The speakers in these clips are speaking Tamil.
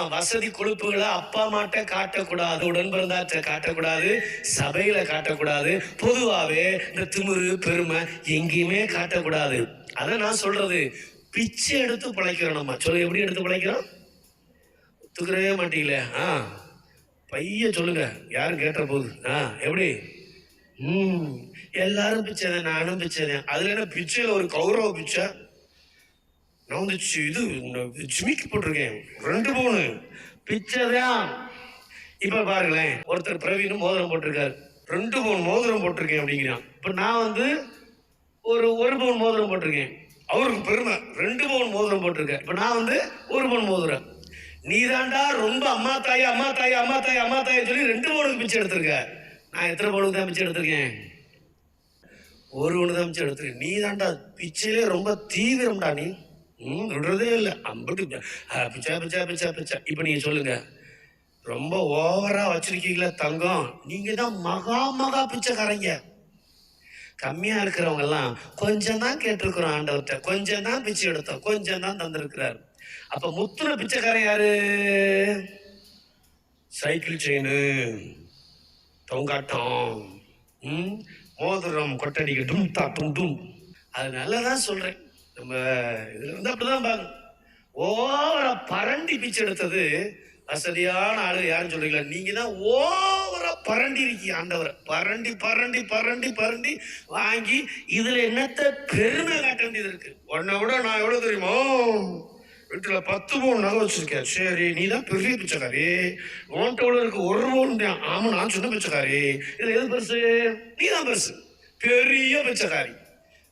வசதி கொழுப்புகளை அப்பா மாட்ட காட்டக்கூடாது உடன் பிறந்தாற்ற காட்டக்கூடாது சபையில காட்டக்கூடாது பொதுவாவே இந்த திமிரு பெருமை எங்கேயுமே காட்டக்கூடாது. அதை நான் சொல்றது. பிச்சை எடுத்து பிழைக்கிறோம் நம்ம. சொல்ல எப்படி எடுத்து பிழைக்கிறோம்? ஒத்துக்கிறவே மாட்டீங்களே? ஆ. பைய சொல்லுங்க. யாரும் கேட்ட போகுது ஆ எப்படி? ம். எல்லாரும் பிச்சை தான் நானும் பிச்சை தான். அதுல என்ன பிச்சையில் ஒரு கௌரவ பிச்சை? நான் இது இந்த ஜிமிக்கி போட்டிருக்கேன். ரெண்டு மூணு. பிச்சை தான் இப்ப பாருங்களேன் ஒருத்தர் பிரவீனும் மோதிரம் போட்டிருக்காரு. ரெண்டு மூணு மோதிரம் போட்டிருக்கேன் அப்படிங்கிறான். இப்போ நான் வந்து ஒரு ஒரு பவுன் மோதிரம் போட்டிருக்கேன். அவருக்கு பெருமை. ரெண்டு பவுன் மோதிரம் போட்டிருக்கேன் இப்போ நான் வந்து ஒரு பவுன் மோதிரம். நீதாண்டா ரொம்ப அம்மா தாய் அம்மா தாய் அம்மா தாய் அம்மா தாய் சொல்லி ரெண்டு பவுனுக்கு பிச்சை எடுத்திருக்க நான் எத்தனை பவுனுக்கு தான் பிச்சை எடுத்திருக்கேன்? ஒரு ஒன்று தான் பிச்சை எடுத்திருக்கேன். நீ தாண்டா பிச்சையிலே ரொம்ப தீவிரம்டா நீ. ம் விடுறதே இல்லை. அம்பட்டு பிச்சா பிச்சா பிச்சா பிச்சை. இப்போ நீங்கள் சொல்லுங்கள் ரொம்ப ஓவராக வச்சுருக்கீங்களா தங்கம். நீங்கள் தான் மகா மகா பிச்சைக்காரங்க. கம்மியாக இருக்கிறவங்கெல்லாம் கொஞ்சம் தான் கேட்டிருக்கிறோம் ஆண்டவர்கிட்ட கொஞ்சம் தான் பிச்சை எடுத்தோம். கொஞ்சம் தான் தந்திருக்கிறார். அப்போ முத்துன பிச்சைக்காரன் யாரு? சைக்கிள் செயின் தொங்காட்டம். ம், மோதிரம் கொட்டடிக்கு டும் தா டும் டும். அதனால தான் சொல்கிறேன் நம்ம இதுல வந்து அப்படிதான் பாருங்க. ஓவரா பரண்டி பீச்சு எடுத்தது வசதியான ஆளு யாருன்னு சொல்றீங்களா? நீங்க தான் ஓவரா பரண்டி இருக்கீங்க ஆண்டவரை. பரண்டி பரண்டி பரண்டி பரண்டி வாங்கி இதுல என்னத்த பெருமை காட்ட வேண்டியது இருக்கு. உன்னை விட நான் எவ்வளவு தெரியுமா? வீட்டுல பத்து பவுன் நகை வச்சிருக்கேன். சரி நீ தான் பெரிய பிச்சைக்காரி. உன்கிட்ட எவ்வளவு இருக்கு ஒரு பவுன் ஆமா நான் சொன்ன பிச்சைக்காரி. இதுல எது பெருசு? நீ தான் பெருசு. பெரிய பிச்சைக்காரி.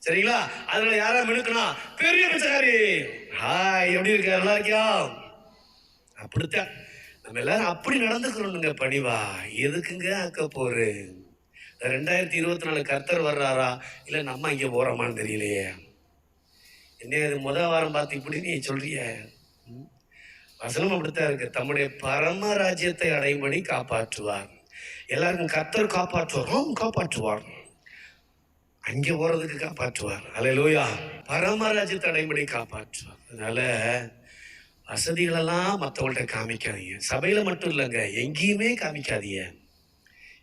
சரிங்களா? அதனால யாரா மினுக்கணும் பெரிய பிச்சைக்காரி. ஹாய் எப்படி இருக்க? நல்லா இருக்கியா? அப்படித்தான். நம்ம எல்லாரும் அப்படி நடந்துக்கிறோம்னுங்க பணிவா. எதுக்குங்க ஆக்க போரு ரெண்டாயிரத்தி இருபத்தி நாலு கர்த்தர் வர்றாரா? இல்லை நம்ம இங்கே போகிறோமான்னு தெரியலையே. என்ன இது முதல் வாரம் பார்த்து இப்படி நீ சொல்றிய? ம்? வசனம் அப்படித்தான் இருக்கு. தம்முடைய பரம ராஜ்யத்தை அடையும்படி காப்பாற்றுவார். எல்லாருக்கும் கர்த்தர் காப்பாற்றுவார். காப்பாற்றுவார். அங்க போறதுக்கு காப்பாற்றுவார். அல்லேலூயா பரமராஜ்யத்தை அடையும்படி காப்பாற்றுவார். அதனால வசதிகளெல்லாம் மற்றவங்கள்ட்ட காமிக்காதீங்க. சபையில மட்டும் இல்லைங்க எங்கேயுமே காமிக்காதீங்க.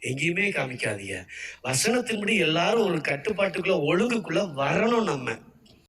எங்கேயுமே காமிக்காதீங்க. வசனத்தின்படி எல்லாரும் ஒரு கட்டுப்பாட்டுக்குள்ள ஒழுங்குக்குள்ள வரணும் நம்ம.